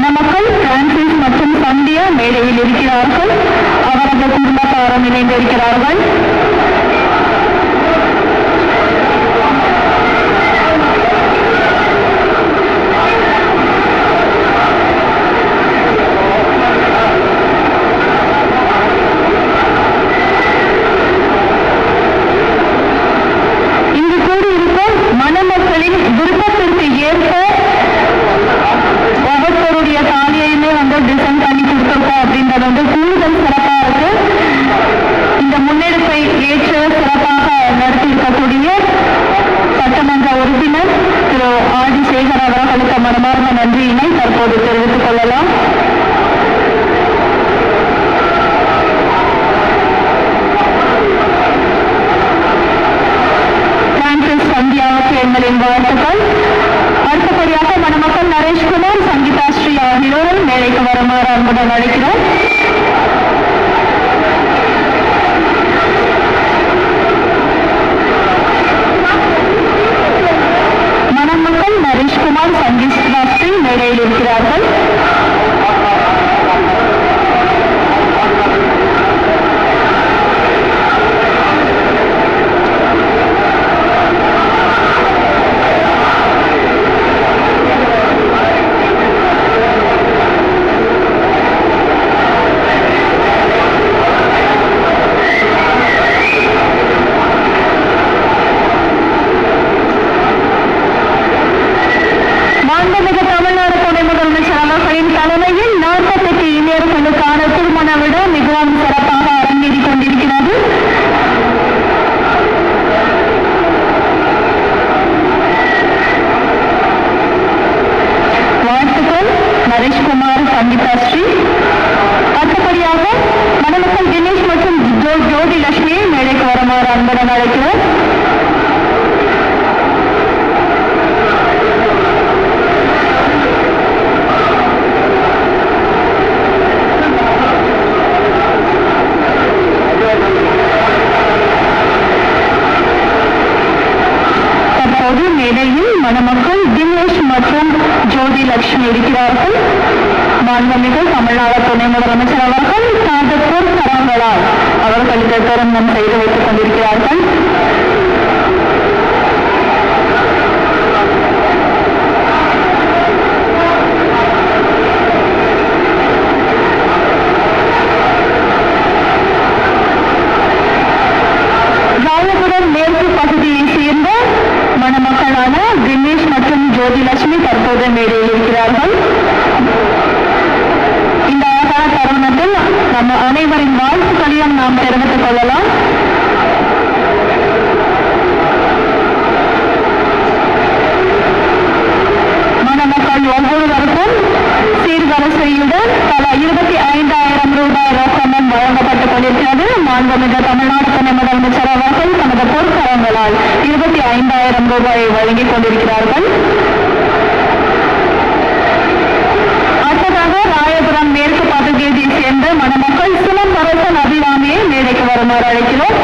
மணமக்கள் பிரான்சிஸ் மற்றும் சந்தியா மேடையில் இருக்கிறார்கள். அவரது குடும்பத்தாரும் இணைந்திருக்கிறார்கள். மணமக்கள் நரேஷ்குமார் சங்கீதா ஸ்ரீ மேடையில் இருக்கிறார்கள் மாண்புமிகு தமிழ்நாடு துணை முதலமைச்சர் அவர்களின் தலைமையில் நாற்பத்தெட்டு இளைஞர்களுக்கான திருமண விழா மிகவும் சிறப்பாக அரங்கேறிக் கொண்டிருக்கிறது வாழ்த்துக்கள் நரேஷ்குமார் சங்கீதா ஸ்ரீ அடுத்தபடியாக மணமக்கள் தினேஷ் மற்றும் ஜோ- மேடைக்கு வருமாறு அன்புடன் அழைக்கிறோம். தற்போது மேடையில் மணமக்கள் தினேஷ் மற்றும் ஜோதி லட்சுமி இருக்கிறார்கள். மாண்புமிகு தமிழ்நாடு துணை முதலமைச்சர் அவர்கள் தனது தரங்களால் அவர்களுக்கு திருமணம் செய்து வைத்துக் கொண்டிருக்கிறார்கள் ராயபுரம் மேற்கு பகுதியை சேர்ந்த மணமக்களான தினேஷ் மற்றும் ஜோதி லட்சுமி தற்போது மேடையில் இருக்கிறார்கள் இந்த அழகான தருணத்தில் நம்ம அனைவரின் வாழ்த்துக்களையும் நாம் தெரிவித்துக் கொள்ளலாம். மணமக்கள் ஒவ்வொருவருக்கும் சீர்வரிசையுடன் பல இருபத்தி ஐந்தாயிரம் ரூபாய் ரொக்கமும் வழங்கப்பட்டுக் கொண்டிருக்கிறது. மாண்புமிகு தமிழ்நாடு துணை முதலமைச்சர் அவர்கள் தமது பொற்கரங்களால் இருபத்தி ஐந்தாயிரம் ரூபாயை வழங்கிக் கொண்டிருக்கிறார்கள். மகள் சுமன் சிலம்பரசன் அபிராமியை மேடைக்கு வருமாறு அழைக்கிறோம்.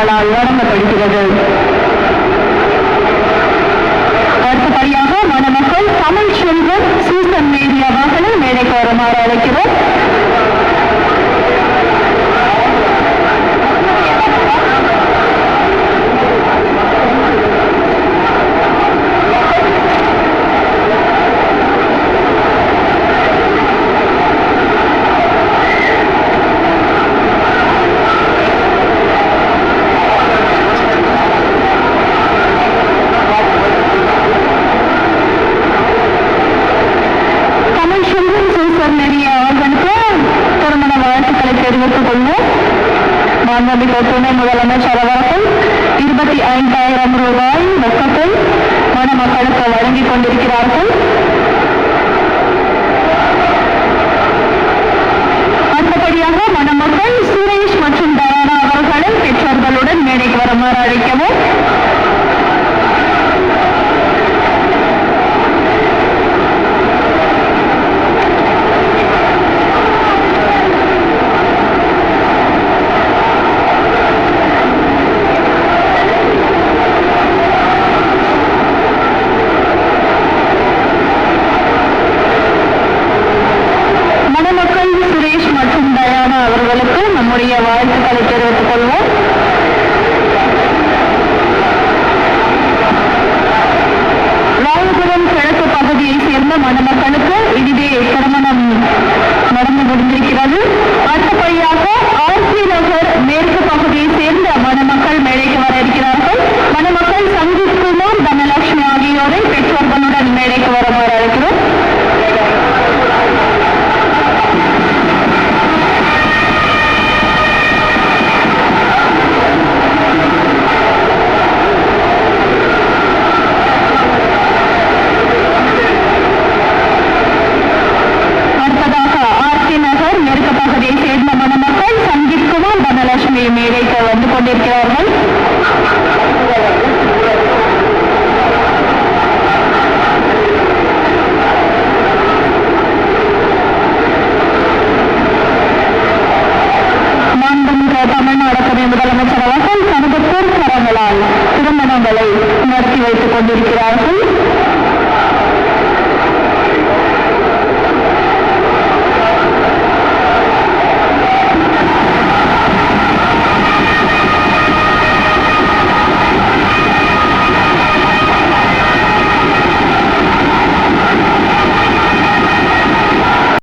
விருதுகளால் வழங்கப்படுகிறது அடுத்தபடியாக மணமக்கள் தமிழ் செல்வம் சூசன் மீடியாவாக மகளை மேடைக்கு வருமாறு அழைக்கிறோம். சொர்ணரிய அவர்களுக்கு திருமண வாழ்த்துக்களை தெரிவித்துக் கொண்டு மாண்புமிகு துணை முதலமைச்சர் அவர்கள் இருபத்தி ஐந்தாயிரம் ரூபாய் ரொக்கத்தை மணமக்களுக்கு வழங்கிக் கொண்டிருக்கிறார்கள். அடுத்தபடியாக மணமக்கள்